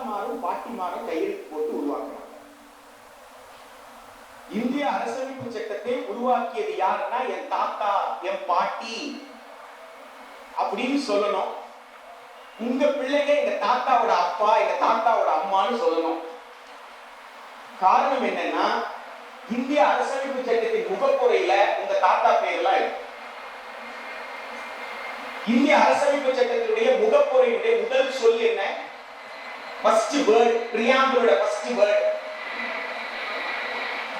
தாத்தாமாரும் பாட்டிமாரும் கையெழுத்து போட்டு உருவாக்குறாங்க. இந்திய அரசமைப்பு சட்டத்தை உருவாக்கியது யாருன்னா என் தாத்தா என் பாட்டி அப்படின்னு சொல்லணும். உங்க பிள்ளைங்க எங்க தாத்தாவோட அப்பா எங்க தாத்தாவோட அம்மான்னு சொல்லணும். காரணம் என்னன்னா இந்திய அரசமைப்பு சட்டத்தின் முகப்புறையில உங்க தாத்தா பேர்லாம் இருக்கு. இந்திய அரசமைப்பு சட்டத்தினுடைய முகப்புறையினுடைய முதல் சொல் என்ன? ஃபர்ஸ்ட் வேர்ட் பிரியாம்பிளோட ஃபர்ஸ்ட் வேர்ட்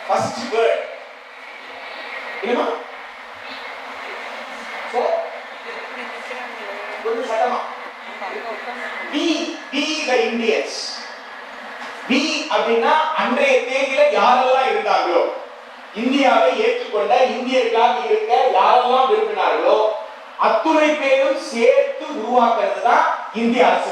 ஃபர்ஸ்ட் வேர்ட் என்னமா சார் கொஞ்சம் சத்தமா. We we the indians. We அப்படின்னா அன்றைய தேதியில யாரெல்லாம் இருந்தாங்களோ இந்தியாவை ஏற்றுக்கொண்ட இந்தியர்களாக இருக்க யாரெல்லாம் விரும்பினார்களோ அத்துணை பேரும் சேர்த்து உருவாக்குறது தான் இந்திய அரசு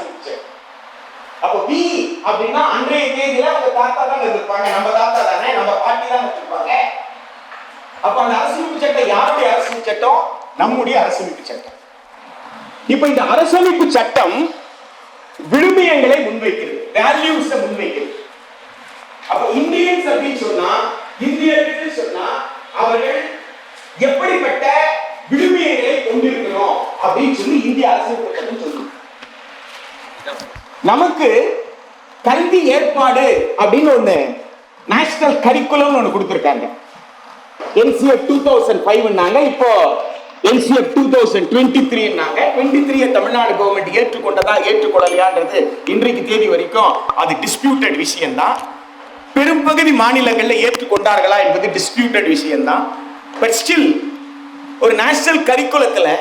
அப்போ வி அப்படின்னா அன்றைய தேதியில அவங்க தாத்தா தான் இருந்திருப்பாங்க. நம்ம தாத்தா தானே நம்ம பாட்டி தான் வச்சிருப்பாங்க அப்ப அந்த அரசமைப்பு சட்டம் யாருடைய அரசியல் சட்டம்? நம்முடைய அரசமைப்பு சட்டம். இப்ப இந்த அரசமைப்பு சட்டம் விழுமியங்களை முன்வைக்கிறது. வேல்யூஸ் முன்வைக்கிறது. அப்ப இந்தியன்ஸ் அப்படின்னு சொன்னா இந்தியர்கள் சொன்னா அவர்கள் எப்படிப்பட்ட விழுமியங்களை கொண்டிருக்கணும் அப்படின்னு சொல்லி இந்திய அரசியல் சட்டம் நமக்கு கல்வி ஏற்பாடு அப்படின்னு ஒண்ணு நேஷனல் கரிக்குலம் ஒண்ணு கொடுத்திருக்காங்க. என்சிஎஃப் டூ தௌசண்ட் ஃபைவ்னாங்க இப்போ என்சிஎஃப் டூ தௌசண்ட் டுவெண்ட்டி த்ரீனாங்க டுவெண்ட்டி த்ரீ தமிழ்நாடு கவர்மெண்ட் ஏற்றுக்கொண்டதா ஏற்றுக்கொள்ளலையான்றது இன்றைக்கு தேதி வரைக்கும் அது டிஸ்பியூட்டட் விஷயம்தான். பெரும்பகுதி மாநிலங்களில் ஏற்றுக்கொண்டார்களா என்பது டிஸ்பியூட்டட் விஷயம்தான். பட் ஸ்டில் ஒரு நேஷனல் கரிக்குலத்தில்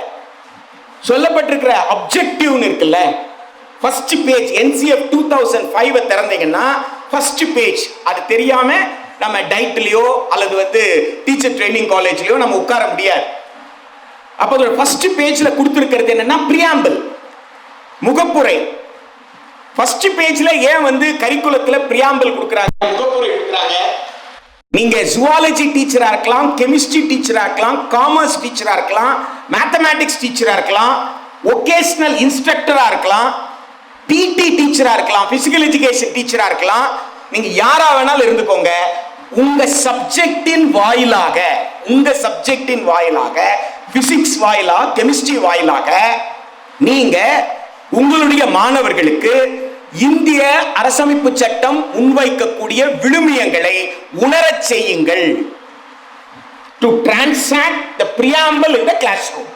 சொல்லப்பட்டிருக்கிற அப்ஜெக்டிவ்னு இருக்குல்ல first page NCF two thousand ஃபைவை திறந்தீங்கன்னா ஃபர்ஸ்ட் பேஜ் அது தெரியாம நம்ம டைட்லயோ அல்லது வந்து டீச்சர் ட்ரைனிங் காலேஜ்லயோ நம்ம உட்கார முடியாது. அப்போ அதோட ஃபர்ஸ்ட் பேஜ்ல கொடுத்துருக்கிறது என்னன்னா பிரியாம்பிள் முகப்புரை. ஃபர்ஸ்ட் பேஜ்ல ஏன் வந்து கரிக்குலத்துல பிரியாம்பிள் கொடுக்குறாங்க? முகப்புரை கொடுக்குறாங்க. நீங்க ஜுவாலஜி டீச்சரா இருக்கலாம் கெமிஸ்ட்ரி டீச்சரா இருக்கலாம் காமர்ஸ் டீச்சரா இருக்கலாம் மேத்தமேட்டிக்ஸ் டீச்சரா இருக்கலாம் ஒகேஷனல் இன்ஸ்ட்ரக்டரா இருக்கலாம் பிடி டீச்சரா இருக்கலாம் பிசிக்கல் எஜுகேஷன் டீச்சரா இருக்கலாம். நீங்க யாரா வேணாலும் இருந்துக்கோங்க. உங்க சப்ஜெக்டின் வாயிலாக உங்க சப்ஜெக்டின் வாயிலாக பிசிக்ஸ் வாயிலாக கெமிஸ்ட்ரி வாயிலாக நீங்க உங்களுடைய மாணவர்களுக்கு இந்திய அரசமைப்பு சட்டம் முன்வைக்கக்கூடிய விழுமியங்களை உணரச் செய்யுங்கள். To transact the preamble in the classroom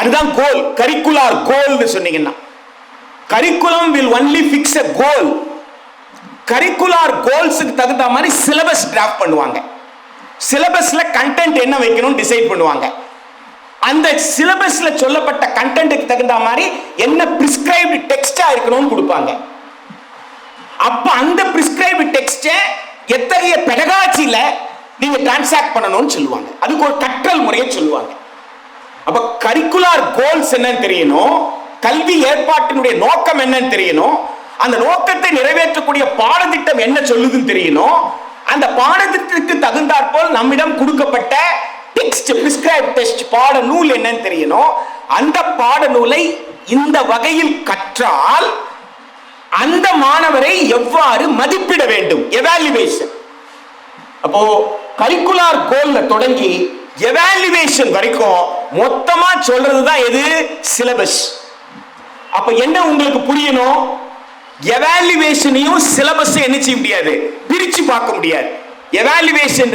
அதுதான் கோல் கரிக்குலார் கோல்னு சொன்னீங்கன்னா. Curriculum will only fix a goal curricular கோல்ஸுக்கு தகுந்த மாதிரி சிலபஸ் டிராஃப்ட் பண்ணுவாங்க. சிலபஸில் கண்டென்ட் என்ன வைக்கணும்னு டிசைட் பண்ணுவாங்க. அந்த சிலபஸில் சொல்லப்பட்ட கண்டென்ட்டுக்கு தகுந்த மாதிரி என்ன ப்ரிஸ்கிரைப்டு டெக்ஸ்டாக இருக்கணும்னு கொடுப்பாங்க. அப்போ அந்த ப்ரிஸ்கிரைப்டு டெக்ஸ்டை எத்தகைய பெடகாட்சியில் நீங்கள் டிரான்சாக்ட் பண்ணணும்னு சொல்லுவாங்க. அதுக்கு ஒரு கற்றல் முறையை சொல்லுவாங்க. அப்போ கரிக்குலார் கோல்ஸ் என்னன்னு தெரியணும்? கல்வி ஏற்பாட்டினுடைய நோக்கம் என்னன்னு தெரியணும். அந்த நோக்கத்தை நிறைவேற்றக்கூடிய பாடத்திட்டம் என்ன சொல்லுதுன்னு தெரியணும். அந்த பாடத்திட்டத்துக்கு தகுந்தாற்போல் நம்மிடம் கொடுக்கப்பட்ட டெக்ஸ்ட் பிரிஸ்கிரைப் டெஸ்ட் பாட நூல் என்னன்னு தெரியணும். அந்த பாட நூலை இந்த வகையில் கற்றால் அந்த மாணவரை எவ்வாறு மதிப்பிட வேண்டும்? எவாலுவேஷன் அப்போ கரிக்குலார் கோல்ல தொடங்கி எவாலுவேஷன் வரைக்கும் மொத்தமா சொல்றதுதான் எது? சிலபஸ் அப்ப என்ன உங்களுக்கு புரியணும்? எவாலுவேஷனையும் சிலபஸ் என்ன செய்ய முடியாது? பிரிச்சு பார்க்க முடியாது. எவாலுவேஷன்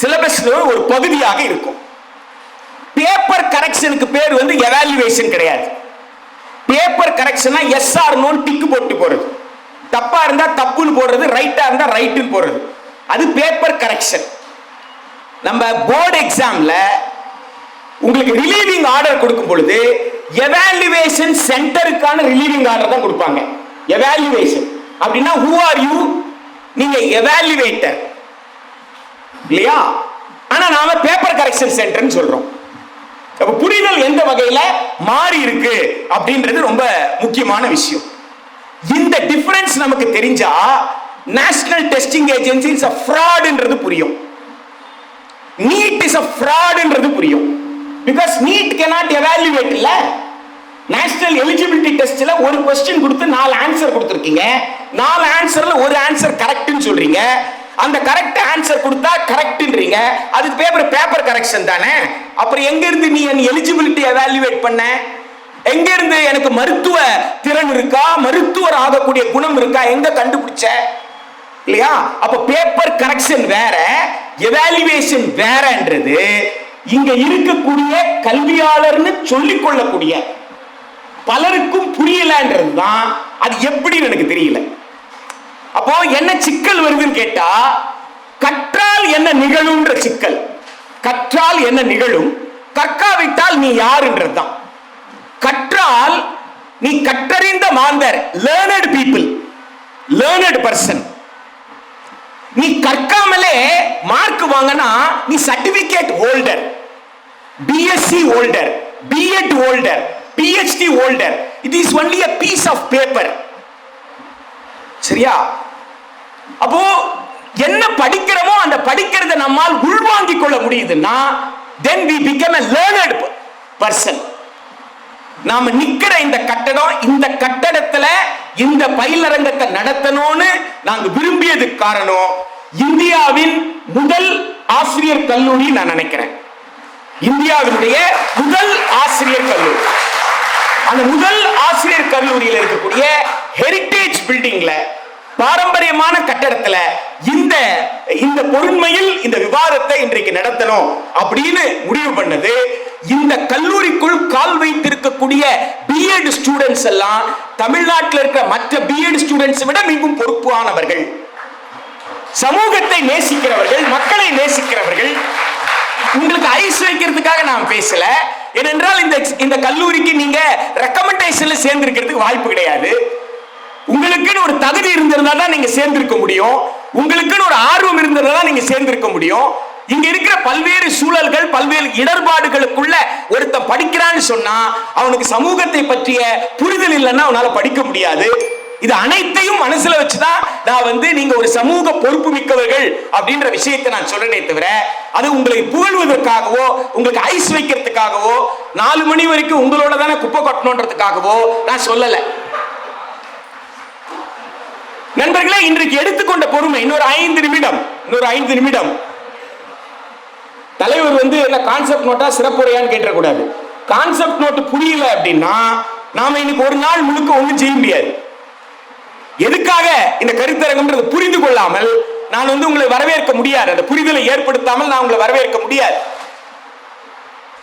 சிலபஸ் ஒரு பகுதியாக இருக்கும். பேப்பர் கரெக்ஷனுக்கு பேர் வந்து எவாலுவேஷன் கிடையாது. பேப்பர் கரெக்ஷனா எஸ் ஆர் நோன் டிக்கு போட்டு போறது. தப்பா இருந்தா தப்புன்னு போடுறது ரைட்டா இருந்தா ரைட்டுன்னு போடுறது. அது பேப்பர் கரெக்ஷன் நம்ம போர்டு எக்ஸாம்ல உங்களுக்கு ரிலீவிங் ஆர்டர் கொடுக்கும் பொழுது எவாலுவேஷன் சென்டருக்கான ரிலீவிங் ஆர்டர் தான் கொடுப்பாங்க. எவாலுவேஷன் அப்படின்னா ஹூ ஆர் யூ நீங்க எவாலுவேட்டர் இல்லையா? ஆனா நாம பேப்பர் கரெக்ஷன் சென்டர்னு சொல்றோம். அப்ப புரிதல் எந்த வகையில மாறி இருக்கு அப்படின்றது ரொம்ப முக்கியமான விஷயம். இந்த டிஃபரன்ஸ் நமக்கு தெரிஞ்சா நேஷனல் டெஸ்டிங் ஏஜென்சி இஸ் ஃப்ராட்ன்றது புரியும். நீட் இஸ் அ ஃப்ராடுன்றது புரியும். பிகாஸ் நீட் கெனாட் evaluate இல்ல? நேஷனல் எலிஜிபிலிட்டி டெஸ்ட்ல ஒரு கொஸ்டின் கொடுத்து நாலு ஆன்சர் கொடுத்துருக்கீங்க. நாலு ஆன்சர்ல ஒரு ஆன்சர் கரெக்ட்னு சொல்றீங்க. அந்த கரெக்ட் ஆன்சர் கொடுத்தா கரெக்ட்ன்றீங்க அதுக்கு பேப்பர் பேப்பர் கரெக்ஷன் தானே? அப்புறம் எங்க இருந்து நீ என் எலிஜிபிலிட்டி எவாலுவேட் பண்ண? எங்க இருந்து எனக்கு மருத்துவ திறன் இருக்கா? மருத்துவர் ஆகக்கூடிய குணம் இருக்கா? எங்க கண்டுபிடிச்ச? இல்லையா? அப்ப பேப்பர் கரெக்ஷன் வேற எவாலுவேஷன் வேறன்றது இங்க இருக்கக்கூடிய கல்வியாளர்னு சொல்லிக் கொள்ளக்கூடிய பலருக்கும் புரியலன்றது தான் அது எப்படின்னு எனக்கு தெரியல. அப்போ என்ன சிக்கல் வருதுன்னு கேட்டா கற்றால் என்ன நிகழும்ன்ற சிக்கல். கற்றால் என்ன நிகழும்? கற்காவிட்டால் நீ யாருன்றது தான் கற்றால் நீ கற்றறிந்த மாந்தர் லேர்னட் பீப்புள் லேர்னட் பர்சன் நீ கற்காமலே மார்க் வாங்கினா நீ certificate holder BSc holder BEd holder PhD holder it is only a piece of paper சரியா? அப்போ என்ன படிக்கிறோமோ அந்த படிக்கிறத நம்மால் உள்வாங்கிக் கொள்ள முடியுதுன்னா then we become a learned person நாம நிக்கிற இந்த கட்டடம் இந்த கட்டடத்துல இந்த பயிலரங்கத்தை நடத்தணும்னு நாங்க விரும்பியதுக்கு காரணம் இந்தியாவின் முதல் ஆசிரியர் கல்லூரி நான் நினைக்கிறேன். இந்தியாவினுடைய முதல் ஆசிரியர் கல்லூரி. அந்த முதல் ஆசிரியர் கல்லூரியில் இருக்கக்கூடிய ஹெரிட்டேஜ் பில்டிங்ல பாரம்பரியமான கட்டடத்துல இந்த இந்த பொருண்மையில் இந்த விவாதத்தை இன்றைக்கு நடத்தணும் அப்படின்னு முடிவு பண்ணது. இந்த கல்லூரிக்குள் கால் வைத்திருக்கக்கூடிய பிஎட் ஸ்டூடெண்ட்ஸ் எல்லாம் தமிழ்நாட்டில் இருக்கிற மற்ற பிஎட் ஸ்டூடெண்ட்ஸ் விட மிகவும் பொறுப்பானவர்கள். சமூகத்தை நேசிக்கிறவர்கள் மக்களை நேசிக்கிறவர்கள் உங்களுக்கு ஐஸ் வைக்கிறதுக்காக நான் பேசல. ஏனென்றால் இந்த இந்த கல்லூரிக்கு நீங்க ரெக்கமெண்டேஷன்ல சேர்ந்திருக்கிறதுக்கு வாய்ப்பு கிடையாது. உங்களுக்குன்னு ஒரு தகுதி இருந்திருந்தா தான் நீங்க சேர்ந்திருக்க முடியும். உங்களுக்குன்னு ஒரு ஆர்வம் இருந்திருந்தா தான் நீங்க சேர்ந்திருக்க முடியும். இங்க இருக்கிற பல்வேறு சூழல்கள் பல்வேறு இடர்பாடுகளுக்குள்ள ஒருத்தன் படிக்கிறான்னு சொன்னா அவனுக்கு சமூகத்தை பற்றிய புரிதல் இல்லைன்னா அவனால படிக்க முடியாது. இது அனைத்தையும் மனசுல வச்சுதான் நான் வந்து நீங்க ஒரு சமூக பொறுப்பு மிக்கவர்கள் அப்படின்ற விஷயத்தை நான் சொல்றேனே தவிர அது உங்களை புகழ்வதற்காகவோ உங்களுக்கு ஐஸ் வைக்கிறதுக்காகவோ நாலு மணி வரைக்கும் உங்களோட தானே குப்பை கொட்டணுன்றதுக்காகவோ நான் சொல்லல. நண்பர்களே இன்றைக்கு எடுத்துக்கொண்ட பொறுமை இன்னொரு ஐந்து நிமிடம் இன்னொரு ஐந்து நிமிடம். தலைவர் வந்து என்ன கான்செப்ட் நோட்டா சிறப்புரையான்னு கேட்டக்கூடாது கான்செப்ட் நோட்டு புரியல அப்படின்னா நாம இன்னைக்கு ஒரு நாள் முழுக்க ஒண்ணும் செய்ய முடியாது. எதுக்காக இந்த கருத்தரங்கம்ன்றது புரிந்து கொள்ளாமல் நான் வந்து உங்களை வரவேற்க முடியாது. அந்த புரிதலை ஏற்படுத்தாமல் நான் உங்களை வரவேற்க முடியாது.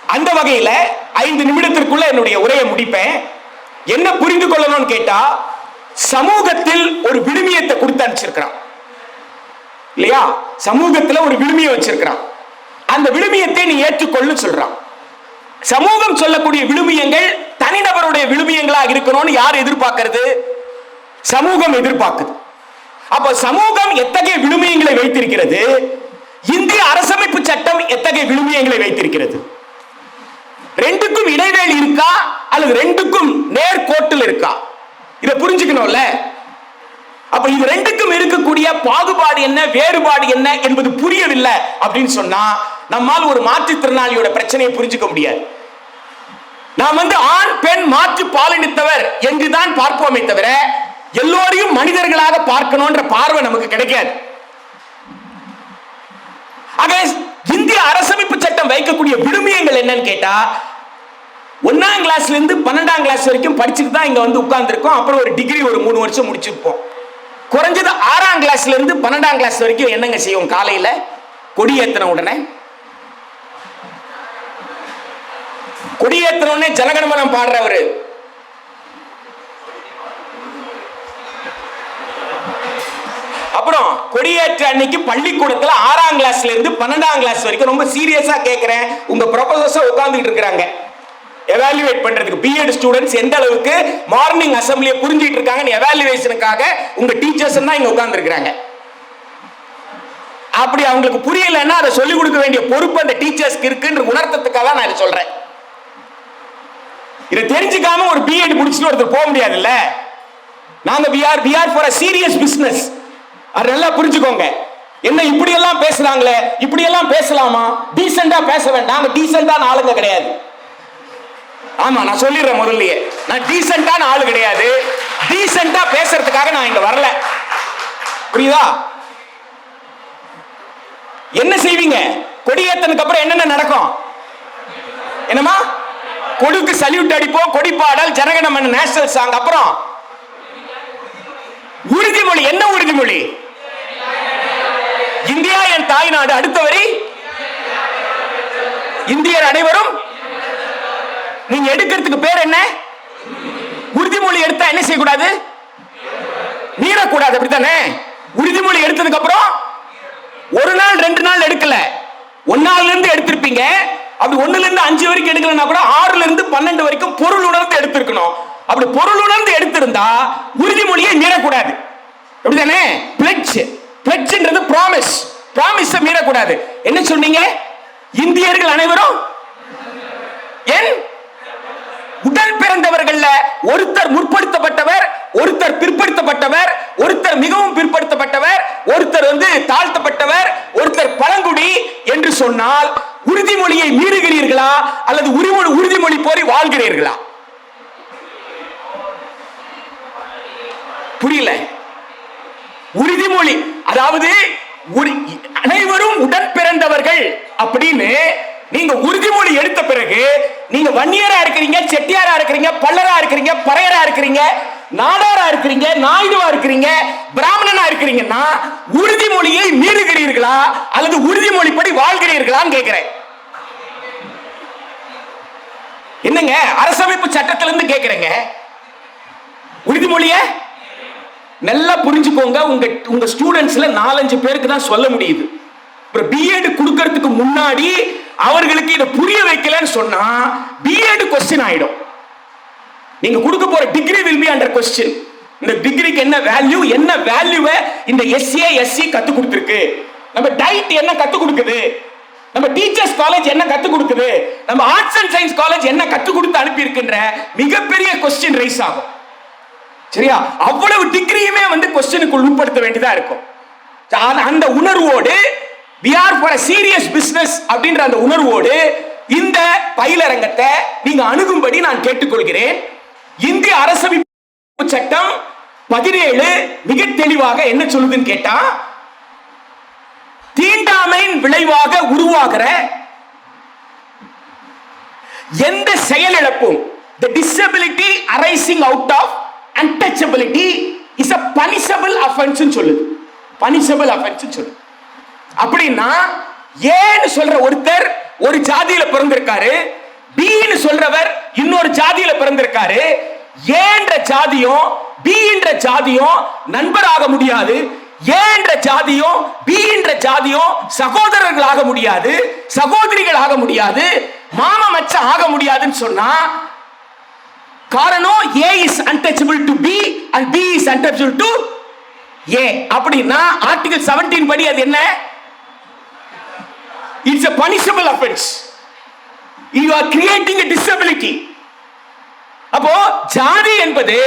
அந்த வகையில ஐந்து நிமிடத்திற்குள்ள என்னுடைய உரையை முடிப்பேன். என்ன புரிந்து கொள்ளணும்னு கேட்டா சமூகத்தில் ஒரு விழுமியத்தை கொடுத்து அனுப்பிச்சிருக்கிறான். இல்லையா? சமூகத்துல ஒரு விழுமிய வச்சிருக்கிறான். அந்த விழுமியத்தை நீ ஏற்றுக்கொள்ளு சொல்றான். சமூகம் சொல்லக்கூடிய விழுமியங்கள் தனிநபருடைய விழுமியங்களாக இருக்கணும்னு யார் எதிர்பார்க்கறது? சமூகம் எதிர்பார்க்குது. அப்ப சமூகம் எத்தகைய விழுமியங்களை வைத்திருக்கிறது? இந்திய அரசமைப்பு சட்டம் எத்தகைய விழுமியங்களை வைத்திருக்கிறது? ரெண்டுக்கும் இடைவேளி இருக்கா? அல்லது ரெண்டுக்கும் நேர்கோட்டில் இருக்கா? இதை புரிஞ்சுக்கணும்ல? அப்ப இது ரெண்டுக்கும் இருக்கக்கூடிய பாகுபாடு என்ன வேறுபாடு என்ன என்பது புரியவில்லை அப்படின்னு சொன்னா நம்மால் ஒரு மாற்றுத்திறனாளியோட பிரச்சனையை புரிஞ்சுக்க முடியாது. நாம் வந்து ஆண் பெண் மாற்று பாலினித்தவர் என்றுதான் பார்ப்போமே தவிர எல்லோரையும் மனிதர்களாக பார்க்கணும்ன்ற பார்வை நமக்கு கிடைக்காது. ஆக இந்திய அரசமைப்பு சட்டம் வைக்கக்கூடிய விழுமியங்கள் என்னன்னு கேட்டா ஒன்னாம் கிளாஸ்ல இருந்து பன்னெண்டாம் கிளாஸ் வரைக்கும் படிச்சுட்டு தான் இங்க வந்து உட்கார்ந்துருக்கோம். அப்புறம் ஒரு டிகிரி ஒரு மூணு வருஷம் முடிச்சிருப்போம். குறைஞ்சது ஆறாம் கிளாஸ்ல இருந்து பன்னெண்டாம் கிளாஸ் வரைக்கும் என்னங்க செய்வோம் காலையில? கொடியேத்தின உடனே. கொடியேத்தின உடனே ஜனகணமனம் பாடுறவரு. அப்புறம் கொடியேற்ற அன்னைக்கு பள்ளிக்கூடத்துல ஆறாம் கிளாஸ்ல இருந்து பன்னெண்டாம் கிளாஸ் வரைக்கும் ரொம்ப சீரியஸா கேட்கிறேன் உங்க ப்ரொஃபசர்ஸா உட்கார்ந்துட்டு இருக்கிறாங்க. எவாலுவேட் பண்றதுக்கு பிஎட் ஸ்டூடெண்ட்ஸ் எந்த அளவுக்கு மார்னிங் அசம்பிளியை புரிஞ்சிட்டு இருக்காங்கன்னு எவாலுவேஷனுக்காக உங்க டீச்சர்ஸ் தான் இங்க உட்கார்ந்துருக்கிறாங்க அப்படி அவங்களுக்கு புரியலன்னா அதை சொல்லிக் கொடுக்க வேண்டிய பொறுப்பு அந்த டீச்சர்ஸ்க்கு இருக்குன்ற உணர்த்தத்துக்காக தான் நான் இதை சொல்றேன். இதை தெரிஞ்சுக்காம ஒரு பிஎட் முடிச்சுட்டு ஒருத்தர் போக முடியாதுல்ல? நாங்க we are we are for a serious business அது நல்லா புரிஞ்சுக்கோங்க. என்ன இப்படி எல்லாம் பேசுறாங்களே? இப்படி எல்லாம் பேசலாமா? டீசெண்டா பேச வேண்டாம் டீசெண்டான ஆளுங்க கிடையாது. ஆமா நான் சொல்லிடுறேன் முதல்லயே. நான் டீசெண்டான ஆளு கிடையாது. டீசெண்டா பேசுறதுக்காக நான் இங்க வரல. புரியுதா? என்ன செய்வீங்க? கொடியேத்தனுக்கு அப்புறம் என்னென்ன நடக்கும்? என்னமா கொடுக்கு சல்யூட் அடிப்போம் கொடி பாடல் ஜனகணமன் நேஷனல் சாங் அப்புறம்? உறுதிமொழி என்ன உறுதிமொழி? இந்தியா என் தாய் நாடு. அடுத்த வரி. இந்தியர் அனைவரும் நீங்க எடுக்கிறதுக்கு பேர் என்ன? உறுதிமொழி எடுத்தா என்ன செய்யக்கூடாது? மீறக்கூடாது. அப்படித்தானே? உறுதிமொழி எடுத்ததுக்கு அப்புறம் ஒரு நாள் ரெண்டு நாள் எடுக்கல. ஒன்னால இருந்து எடுத்திருப்பீங்க. அப்படி ஒண்ணுல இருந்து அஞ்சு வரைக்கும் எடுக்கலன்னா கூட ஆறுல இருந்து பன்னெண்டு வரைக்கும் பொருள் உணர்ந்து எடுத்திருக்கணும். அப்படி பொருள் உணர்ந்து எடுத்திருந்தா உறுதிமொழியை மீறக்கூடாது. அப்படிதானே பிளட்ஜ் பிளட்ஜ்ன்றது ப்ராமிஸ் ப்ராமிஸை மீறக்கூடாது. என்ன சொன்னீங்க? இந்தியர்கள் அனைவரும்? என்? உடன் பிறந்தவர்கள்ல ஒருத்தர் முற்படுத்தப்பட்டவர் ஒருத்தர் பிற்படுத்தப்பட்டவர் ஒருத்தர் மிகவும் பிற்படுத்தப்பட்டவர் ஒருத்தர் வந்து தாழ்த்தப்பட்டவர் ஒருத்தர் பழங்குடி என்று சொன்னால் உறுதிமொழியை மீறுகிறீர்களா அல்லது உரிமொழி உறுதிமொழி போரி வாழ்கிறீர்களா? புரியல. உறுதிமொழி அதாவது ஒரு- அனைவரும் உடன் பிறந்தவர்கள் அப்படின்னு நீங்க உறுதிமொழி எடுத்த பிறகு நீங்க வன்னியரா இருக்கிறீங்க செட்டியாரா இருக்கிறீங்க பல்லரா இருக்கிறீங்க பறையரா இருக்கிறீங்க நாடாரா இருக்கிறீங்க நாயுடுவா இருக்கிறீங்க பிராமணனா இருக்கிறீங்கன்னா உறுதிமொழியை மீறுகிறீர்களா அல்லது உறுதிமொழிப்படி வாழ்கிறீர்களான்னு கேட்கிறேன் என்னங்க? அரசமைப்பு சட்டத்திலிருந்து கேட்கிறேங்க உறுதிமொழியை நல்லா புரிஞ்சுக்கோங்க உங்க உங்க ஸ்டூடெண்ட்ஸ்ல நாலஞ்சு பேருக்கு தான் சொல்ல முடியுது. அப்புறம் பிஎட் கொடுக்கறதுக்கு முன்னாடி அவர்களுக்கு இதை புரிய வைக்கலன்னு சொன்னா பிஎட் கொஸ்டின் ஆயிடும். நீங்க கொடுக்க போற degree will be under question இந்த டிகிரிக்கு என்ன வேல்யூ என்ன வேல்யூவை இந்த எஸ்ஏ எஸ்சி கத்து கொடுத்துருக்கு? நம்ம டைட் என்ன கத்து கொடுக்குது? நம்ம டீச்சர்ஸ் காலேஜ் என்ன கத்து கொடுக்குது? நம்ம ஆர்ட்ஸ் அண்ட் சயின்ஸ் காலேஜ் என்ன கத்து கொடுத்து அனுப்பி இருக்கின்ற மிகப்பெரிய கொஸ்டின் ரைஸ் ஆகும். சரியா? அவ்வளவு டிகிரியுமே வந்து கொஸ்டினுக்கு உட்படுத்த வேண்டியதா இருக்கும். அந்த- அந்த உணர்வோடு we are for serious business அப்படின்ற அந்த உணர்வோடு இந்த பயிலரங்கத்தை நீங்க அணுகும்படி நான் கேட்டுக்கொள்கிறேன். இந்திய அரசமைப்பு சட்டம் பதினேழு மிக தெளிவாக என்ன சொல்லுதுன்னு கேட்டா தீண்டாமையின் விளைவாக உருவாகிற எந்த செயலிழப்பும் the disability arising out of untouchability is a punishable offence சொல்லுது. பனிஷபிள் அஃபென்ஸ் சொல்லுது. அப்படின்னா ஏன்னு சொல்ற ஒருத்தர் ஒரு ஜாதியில பிறந்திருக்காரு பின்னு சொல்றவர் இன்னொரு ஜாதியில பிறந்திருக்காரு ஏன்ற ஜாதியும் பின்ற ஜாதியும் நண்பராக முடியாது ஏன்ற ஜாதியும் பின்ற ஜாதியும் சகோதரர்களாக முடியாது சகோதரிகள் ஆக முடியாது மாம மச்ச ஆக முடியாதுன்னு சொன்னா காரணம் A is untouchable to B and B is untouchable to A அப்படின்னா ஆர்டிகல் 17 படி அது என்ன? It's a punishable offence you are creating a disability அப்போ ஜாதி என்பது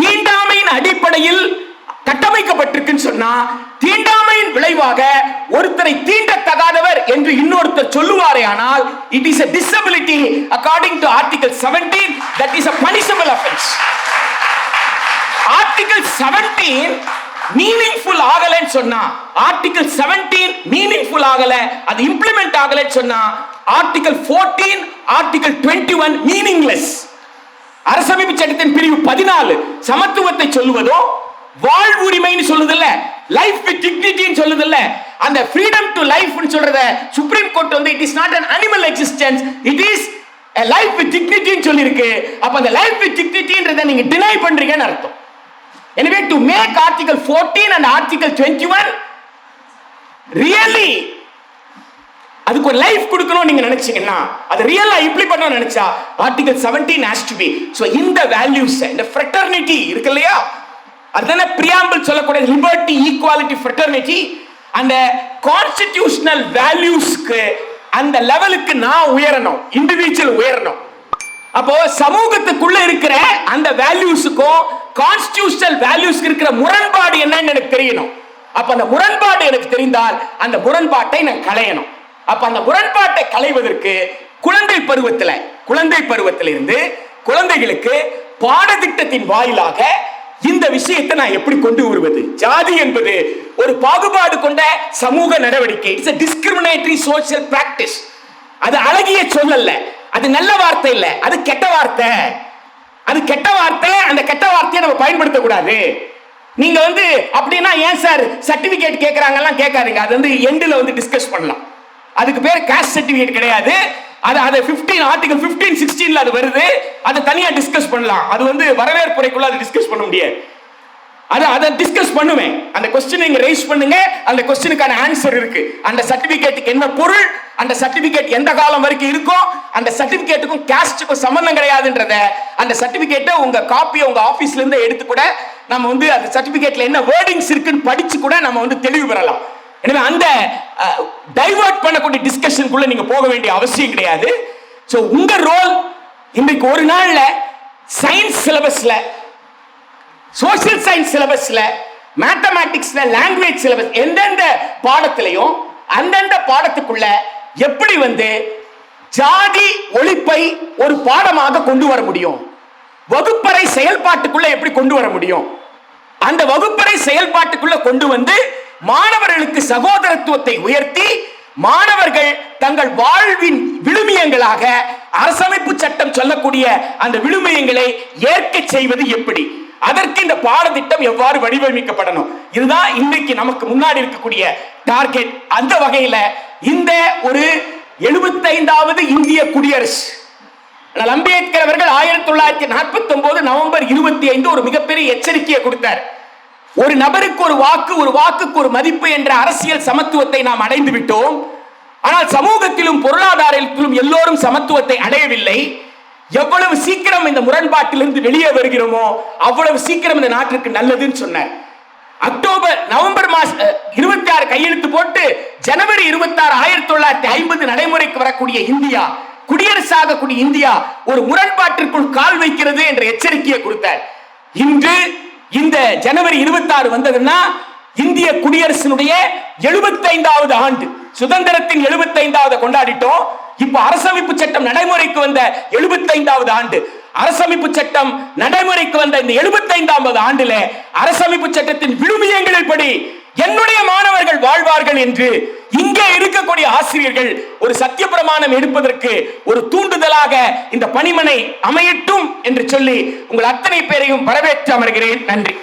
தீண்டாமையின் அடிப்படையில் கட்டமைக்கப்பட்டிருக்குன்னு சொன்னா தீண்டாமையின் விளைவாக ஒருத்தரை தீண்டத்தகாதவர் என்று இன்னொருத்தர் சொல்லுவாரே ஆனால் it is a disability according to article 17 that is a punishable offense article 17 meaningful ஆகலன்னு சொன்னா ஆர்டிகல் 17 மீனிங்ஃபுல் ஆகல அது இம்ப்ளிமெண்ட் ஆகலன்னு சொன்னா ஆர்டிகல் 14 ஆர்டிகல் 21 மீனிங்லெஸ் அரசமைப்பு சட்டத்தின் பிரிவு பதினாலு சமத்துவத்தை சொல்லுவதோ வாழ்வுரிமைன்னு சொல்லுதில்ல லைஃப் வித் டிக்னிட்டின்னு சொல்லுதில்ல அந்த ஃப்ரீடம் டு லைஃப்னு சொல்றத சுப்ரீம் கோர்ட் வந்து it is not an animal existence it is life with டிக்னிட்டின்னு சொல்லியிருக்கு. அப்ப அந்த லைஃப் வித் டிக்னிட்டின்றத நீங்க டினை பண்றீங்கன்னு அர்த்தம். எனவே to make article 14 and article 21 really அதுக்கு ஒரு லைஃப் கொடுக்கணும் நீங்க நினைச்சீங்கன்னா அது ரியலா இம்ப்ளி பண்ணணும்னு நினைச்சா article 17 has to be so இந்த வேல்யூஸ் இந்த ஃப்ரெட்டர்னிட்டி இருக்கு இல்லையா? அதுதானே பிரியாம்பிள் சொல்லக்கூடிய லிபர்ட்டி ஈக்குவாலிட்டி ஃப்ரெட்டர்னிட்டி அந்த கான்ஸ்டிடியூஷனல் வேல்யூஸ்க்கு அந்த லெவலுக்கு நான் உயரணும். இண்டிவிஜுவல் உயரணும். அப்போ சமூகத்துக்குள்ள இருக்கிற அந்த வேல்யூஸுக்கும் கான்ஸ்டியூஷனல் வேல்யூஸ்க்கு இருக்கிற முரண்பாடு என்னன்னு எனக்கு தெரியணும். அப்ப அந்த முரண்பாடு எனக்கு தெரிந்தால் அந்த முரண்பாட்டை நான் களையணும். அப்ப அந்த முரண்பாட்டை களைவதற்கு குழந்தை பருவத்தில் குழந்தை பருவத்திலிருந்து குழந்தைகளுக்கு பாடத்திட்டத்தின் வாயிலாக இந்த விஷயத்தை நான் எப்படி கொண்டு வருவது? ஜாதி என்பது ஒரு பாகுபாடு கொண்ட சமூக நடவடிக்கை. இட்ஸ் டிஸ்கிரிமினேட்டரி சோசியல் பிராக்டிஸ் அது அழகிய சொல்லல்ல. அது நல்ல வார்த்தை இல்ல. அது கெட்ட வார்த்தை. அது கெட்ட வார்த்தை அந்த கெட்ட வார்த்தையை நம்ம பயன்படுத்த கூடாது நீங்க வந்து அப்படின்னா ஏன் சார் சர்டிபிகேட் கேட்கறாங்கலாம் கேட்காதீங்க. அது வந்து எண்டில் வந்து டிஸ்கஸ் பண்ணலாம். அதுக்கு பேர் காஸ்ட் சர்டிபிகேட் கிடையாது. அது அது 15 ஆர்டிகல் 15 16ல அது வருது. அதை தனியா டிஸ்கஸ் பண்ணலாம். அது வந்து வரவேற்புரைக்குள்ள அதை டிஸ்கஸ் பண்ண முடியாது. அது அதை டிஸ்கஸ் பண்ணுவேன். அந்த கொஸ்டின் நீங்க ரைஸ் பண்ணுங்க. அந்த கொஸ்டினுக்கான ஆன்சர் இருக்கு. அந்த சர்டிபிகேட்டுக்கு என்ன பொருள்? அந்த சர்டிபிகேட் எந்த காலம் வரைக்கும் இருக்கும்? அந்த சர்டிபிகேட்டுக்கும் கேஸ்டுக்கும் சம்பந்தம் கிடையாதுன்றத அந்த சர்டிபிகேட்டை உங்க காப்பியை உங்க ஆபீஸ்ல இருந்து எடுத்து கூட நம்ம வந்து அந்த சர்டிபிகேட்ல என்ன வேர்டிங்ஸ் இருக்குன்னு படிச்சு கூட நம்ம வந்து தெளிவு பெறலாம். எனவே அந்த டைவர்ட் பண்ணக்கூடிய டிஸ்கஷனுக்குள்ள நீங்க போக வேண்டிய அவசியம் கிடையாது. ஸோ உங்க ரோல் இன்றைக்கு ஒரு நாள்ல சயின்ஸ் சிலபஸ்ல சோசியல் சயின்ஸ் சிலபஸ்ல மேத்தமேட்டிக்ஸ்ல லாங்குவேஜ் சிலபஸ் எந்தெந்த பாடத்திலையும் அந்தந்த பாடத்துக்குள்ள எப்படி வந்து ஜாதி ஒழிப்பை ஒரு பாடமாக கொண்டு வர முடியும்? வகுப்பறை செயல்பாட்டுக்குள்ள எப்படி கொண்டு வர முடியும்? அந்த வகுப்பறை செயல்பாட்டுக்குள்ள கொண்டு வந்து மாணவர்களுக்கு சகோதரத்துவத்தை உயர்த்தி மாணவர்கள் தங்கள் வாழ்வின் விழுமியங்களாக அரசமைப்பு சட்டம் சொல்லக்கூடிய அந்த விழுமியங்களை ஏற்க செய்வது எப்படி? அதற்கு இந்த பாடத்திட்டம் எவ்வாறு வடிவமைக்கப்படணும்? இதுதான் இன்னைக்கு நமக்கு முன்னாடி இருக்கக்கூடிய டார்கெட். அந்த வகையில இந்த ஒரு எழுபத்தைந்தாவது இந்திய குடியரசு. அம்பேத்கர் அவர்கள் ஆயிரத்தி தொள்ளாயிரத்தி நாற்பத்தி ஒன்பது நவம்பர் இருபத்தி ஐந்து ஒரு மிகப்பெரிய எச்சரிக்கையை கொடுத்தார். ஒரு நபருக்கு ஒரு வாக்கு ஒரு வாக்குக்கு ஒரு மதிப்பு என்ற அரசியல் சமத்துவத்தை நாம் அடைந்து விட்டோம். ஆனால் சமூகத்திலும் பொருளாதாரத்திலும் எல்லோரும் சமத்துவத்தை அடையவில்லை. எவ்வளவு சீக்கிரம் இந்த முரண்பாட்டிலிருந்து வெளியே வருகிறோமோ அவ்வளவு சீக்கிரம் இந்த நாட்டிற்கு நல்லதுன்னு சொன்னார். அக்டோபர் நவம்பர் மாச இருபத்தி ஆறு கையெழுத்து போட்டு ஜனவரி இருபத்தி ஆறு ஆயிரத்தி தொள்ளாயிரத்தி ஐம்பது நடைமுறைக்கு வரக்கூடிய இந்தியா குடியரசாகக்கூடிய இந்தியா ஒரு முரண்பாட்டிற்குள் கால் வைக்கிறது என்ற எச்சரிக்கையை கொடுத்தார். இன்று இந்த ஜனவரி இருபத்தி ஆறு வந்ததுன்னா இந்திய குடியரசினுடைய எழுபத்தைந்தாவது ஆண்டு. சுதந்திரத்தின் எழுபத்தைந்தாவது கொண்டாடிட்டோம். இப்ப அரசமைப்பு சட்டம் நடைமுறைக்கு வந்த எழுபத்தைந்தாவது ஆண்டு. அரசமைப்பு சட்டம் நடைமுறைக்கு வந்த இந்த எழுபத்தைந்தாவது ஆண்டுல அரசமைப்பு சட்டத்தின் விழுமியங்களின்படி என்னுடைய மாணவர்கள் வாழ்வார்கள் என்று இங்கே இருக்கக்கூடிய ஆசிரியர்கள் ஒரு சத்திய பிரமாணம் எடுப்பதற்கு ஒரு தூண்டுதலாக இந்த பணிமனை அமையட்டும் என்று சொல்லி உங்கள் அத்தனை பேரையும் வரவேற்று அமர்கிறேன். நன்றி.